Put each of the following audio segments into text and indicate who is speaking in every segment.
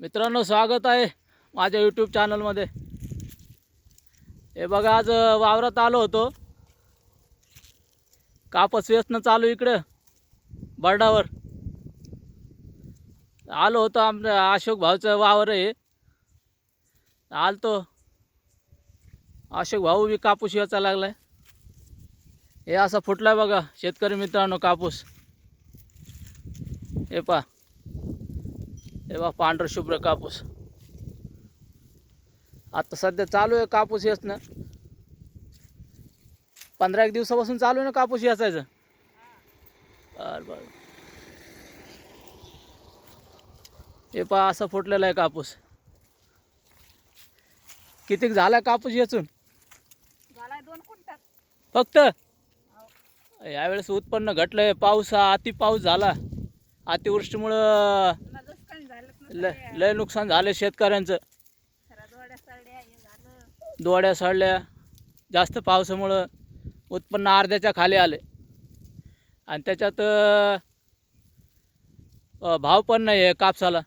Speaker 1: मित्रांनो स्वागत आहे माझ्या यूट्यूब चॅनलमध्ये हे बघा आज वावरात आलो होतो. कापस वेचणं चालू इकडं बर्डावर. आलो होतो आमच्या अशोक भाऊचं वावर आहे. आलतो. अशोक भाऊ बी कापूस वेचा लागलाय. हे असा फुटलाय बघा शेतकरी मित्रांनो कापूस. हे पा हे बा पांढरं शुभ्र कापूस. आता सध्या चालू आहे कापूस येचणं पंधरा एक दिवसापासून चालू आहे ना कापूस याचायचं बरं बरं. हे पहा असं फुटलेला आहे कापूस. किती झाला कापूस येचून? फक्त? यावेळेस उत्पन्न घटलंय पाऊस हा अति पाऊस झाला. अतिवृष्टीमुळं लय लय नुकसान झालं शेतकऱ्यांचं.
Speaker 2: दोड्या
Speaker 1: सडल्या जास्त पावसामुळं उत्पन्न अर्ध्याच्या खाली आले आणि त्याच्यात भाव पण नाही आहे कापसाला.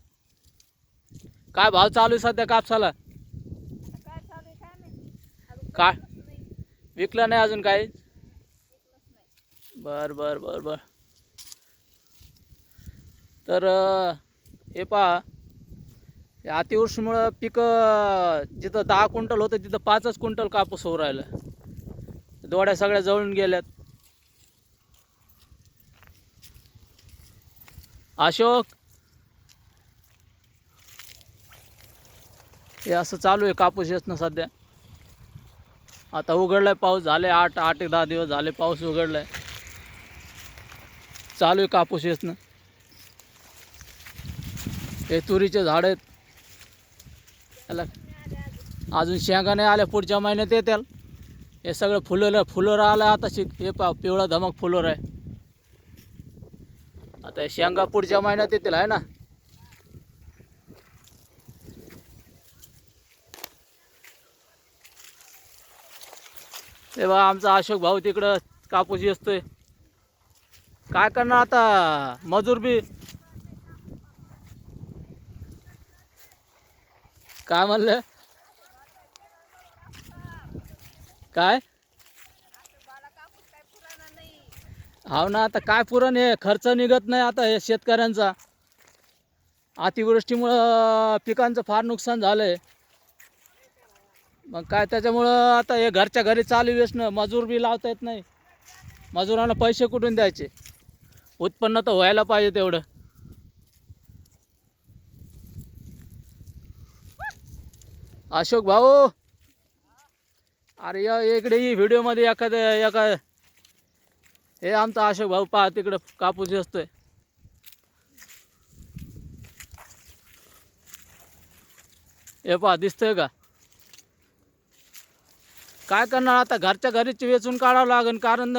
Speaker 1: काय भाव चालू आहे सध्या कापसाला?
Speaker 2: का
Speaker 1: विकलं नाही अजून काही? बर बर बर बर. तर हे पहा. अतिवृष्टीमुळं पिकं जिथं दहा क्विंटल होतं तिथं पाचच क्विंटल कापूस होऊ राहिलं. दोड्या सगळ्या जळून गेल्यात. अशोक? हे असं चालू आहे कापूस येत ना सध्या. आता उघडलाय पाऊस झाले आठ आठ एक दहा दिवस झाले पाऊस उघडलाय. चालू आहे कापूस येतनं हे तुरीचे झाड आहेत. याला अजून शेंगा नाही आल्या पुढच्या महिन्यात येतील हे सगळं फुलं फुलोर आलं आता शिक हे पा पिवळा धमक फुलोर आहे. आता हे शेंगा पुढच्या महिन्यात येतील आहे ना? तेव्हा आमचा अशोक भाऊ तिकडं कापूस असतोय काय करणार आता? मजूर बी काय म्हणलं? काय?
Speaker 2: हो
Speaker 1: हाव ना आता काय पुरण हे खर्च निघत नाही आता हे शेतकऱ्यांचा. अतिवृष्टीमुळं पिकांचं फार नुकसान झालंय. मग काय त्याच्यामुळं आता हे घरच्या घरी चालू वेचणं मजूर बी लावता येत नाही. मजुरांना पैसे कुठून द्यायचे? उत्पन्न तर व्हायला पाहिजे तेवढं. अशोक भाऊ. अरे या इकडे व्हिडिओ व्हिडिओमध्ये एखाद्या एका हे आमचा अशोक भाऊ पहा तिकडं कापूस असतोय हे पहा दिसतंय का? काय करणार आता? घरच्या घरीच वेचून काढावं लागेल कारण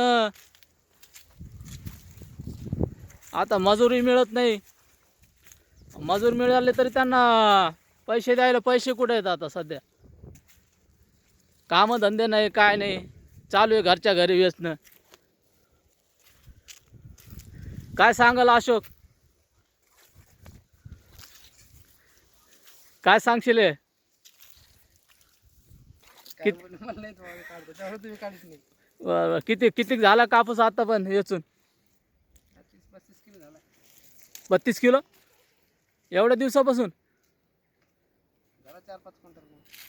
Speaker 1: आता मजुरी मिळत नाही. मजूर मिळाले तरी त्यांना पैसे द्यायला पैसे कुठे आहेत आता सध्या? कामं धंदे नाही काय नाही. चालू आहे घरच्या घरी वेचणं काय सांगाल अशोक? काय सांगशील? कित-. किती किती झाला कापूस आता पण वेचून? बत्तीस किलो? एवढ्या दिवसापासून?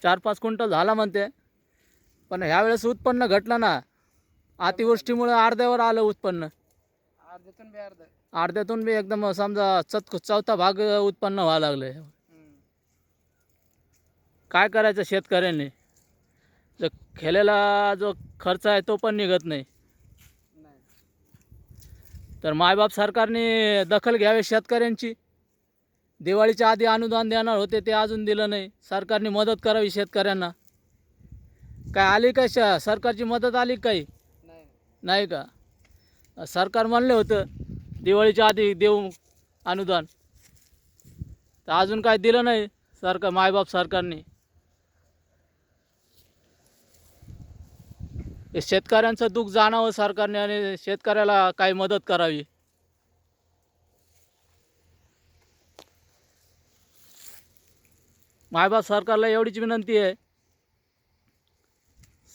Speaker 1: चार पाच क्विंटल झाला म्हणते. पण ह्यावेळेस उत्पन्न घटलं ना अतिवृष्टीमुळे अर्ध्यावर आलं उत्पन्न.
Speaker 3: अर्ध्यातून बी अर्ध.
Speaker 1: अर्ध्यातून बी एकदम समजा चत चौथा भाग उत्पन्न व्हायला लागले काय करायचं शेतकऱ्यांनी? जो केलेला जो खर्च आहे तो पण निघत नाही. तर मायबाप सरकारने दखल घ्यावी शेतकऱ्यांची. दिवाळीच्या आधी अनुदान देणार होते ते अजून दिलं नाही. सरकारने मदत करावी शेतकऱ्यांना. काय आली काय श सरकारची मदत आली काही?
Speaker 3: नाही
Speaker 1: का? सरकार म्हणलं होतं दिवाळीच्या आधी देऊ अनुदान. तर अजून काय दिलं नाही सरकार मायबाप सरकारने. शेतकऱ्यांचं दुःख जाणावं सरकारने आणि शेतकऱ्याला काही मदत करावी. मायबाप सरकारला एवढीच विनंती आहे.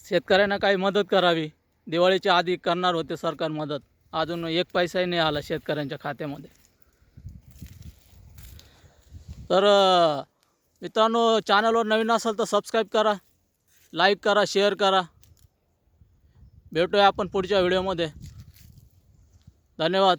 Speaker 1: शेतकऱ्यांना काही मदत करावी. दिवाळीच्या आधी करणार होते सरकार मदत. अजून एक पैसाही नाही आला शेतकऱ्यांच्या खात्यामध्ये. तर मित्रांनो चॅनलवर नवीन असाल तर सबस्क्राईब करा लाईक करा शेअर करा. भेटूया आपण पुढच्या व्हिडिओमध्ये धन्यवाद.